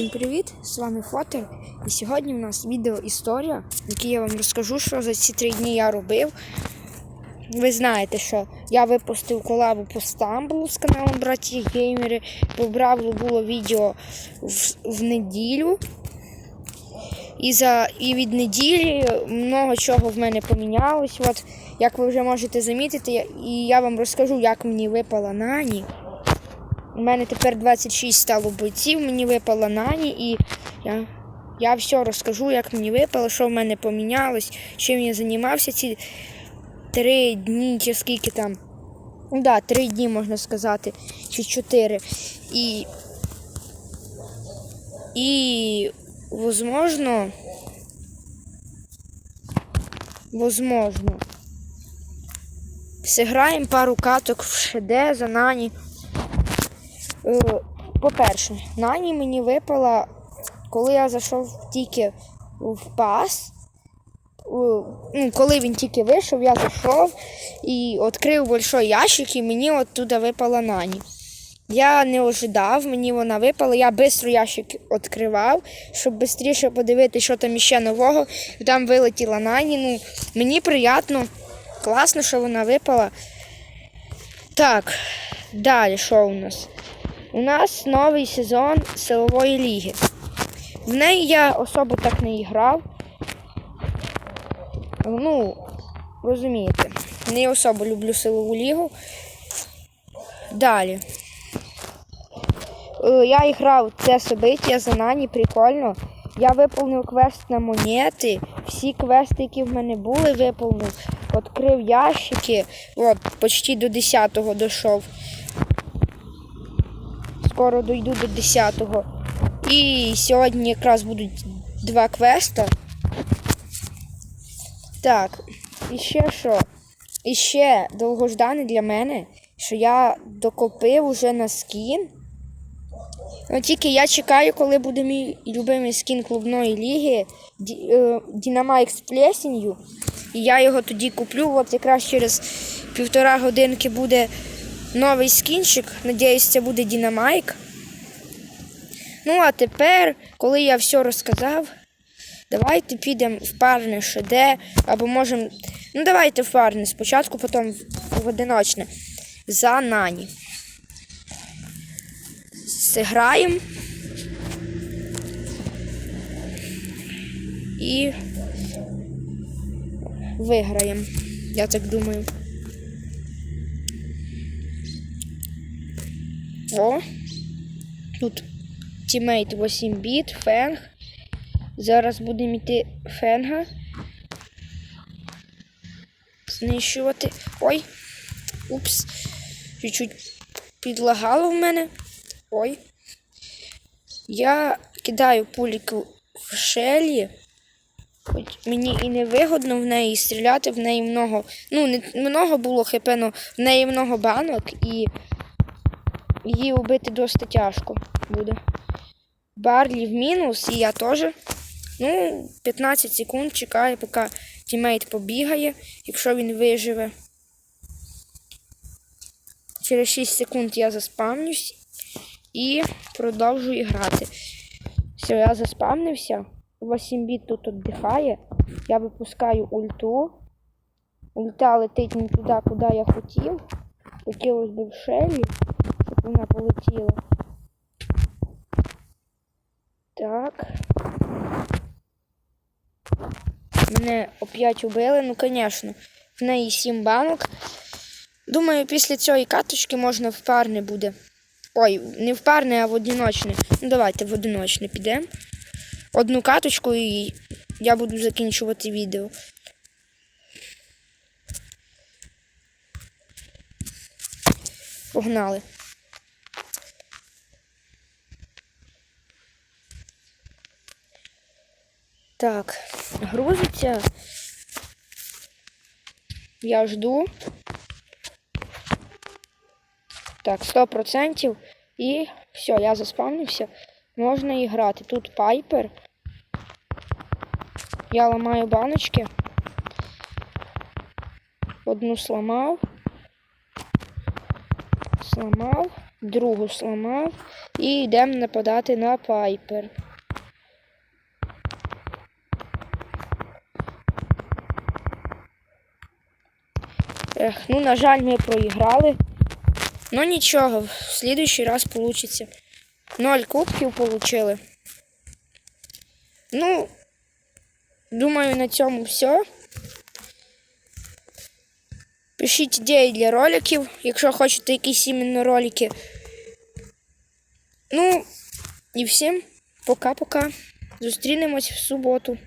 Всім привіт! З вами Фотер. І сьогодні у нас відео історія, в якій я вам розкажу, що за ці три дні я робив. Ви знаєте, що я випустив колабу по Стамбулу з каналом Браті Геймери. Побрав було відео в, в неділю. І, за, і від неділі много чого в мене помінялось. От, як ви вже можете замітити, і я вам розкажу, як мені випала нані. У мене тепер 26 стало бойців, мені випала нані, і я, я все розкажу, як мені випало, що в мене помінялось, чим я займався ці три дні, чи скільки там. Ну да, три дні можна сказати, чи чотири. І, і возможно, возможно, зіграємо пару каток в ШД за нані. Е, По-перше, Нані мені випала, коли я зайшов тільки в пас. е, Ну, коли він тільки вийшов, я зайшов і відкрив большой ящик, і мені оттуда випала Нані. Я не ожидав, мені вона випала. Я швидко ящик відкривав, щоб швидше подивитися, що там іще нового. І там вилетіла Нані. Ну, мені приємно, класно, що вона випала. Так, далі що у нас? У нас новий сезон силової ліги. В неї я особо так не грав. Ну, розумієте, не особо люблю силову лігу. Далі. Е, Я грав це собиття за Нані, прикольно. Я виповнив квест на монети. Всі квести, які в мене були, виповнив. Відкрив ящики. От, почти до 10-го дійшов скоро дойду до 10-го. І сьогодні якраз будуть два квеста. Так, і ще що? І ще довгождане для мене, що я докопив уже на скін. Ну, тільки я чекаю, коли буде мій любимий скін клубної ліги е, Dynamite з плесенью. І я його тоді куплю. От якраз через півтора годинки буде новий скінчик. Надіюсь, це буде Дінамайк. Ну, а тепер, коли я все розказав, давайте підемо в парне ШД, або можемо. Ну, давайте в парне спочатку, потім в одиночне. За Нані. Зіграємо. І виграємо. Я так думаю. О. Тут тімейт 8 біт, фенг. Зараз будемо йти фенга. Знищувати. Ой. Упс. Чуть-чуть підлагало в мене. Ой. Я кидаю пуліку в шелі. Хоч мені і не вигодно в неї стріляти, в неї много. Ну, не много було але в неї много банок і її убити досить тяжко буде. Барлі в мінус, і я теж. Ну, 15 секунд чекаю, поки тімейт побігає, якщо він виживе. Через 6 секунд я заспавнюсь і продовжую грати. Все, я заспавнився. 8 біт тут віддихає. Я випускаю ульту. Ульта летить не туди, куди я хотів. Хотілося б в шелі, вона полетіла. Так. Мене опять убили, ну, звісно. В неї 7 банок. Думаю, після цієї каточки можна в парне буде. Ой, не в парне, а в одиночне. Ну, давайте в одиночне підемо. Одну каточку і я буду закінчувати відео. Погнали. Так, грузиться. Я жду. Так, 100%. І все, я заспавнився. Можна і грати. Тут пайпер. Я ламаю баночки. Одну сломав. Сломав. другу сламав. І йдемо нападати на Пайпер. Ех, ну, на жаль, ми проіграли. Ну нічого, в слідуючий раз вийде. Ноль кубків получили. Ну, думаю, на цьому все. Пишіть ідеї для роликів, якщо хочете якісь іменно ролики. Ну, і всім пока-пока. Зустрінемось в суботу.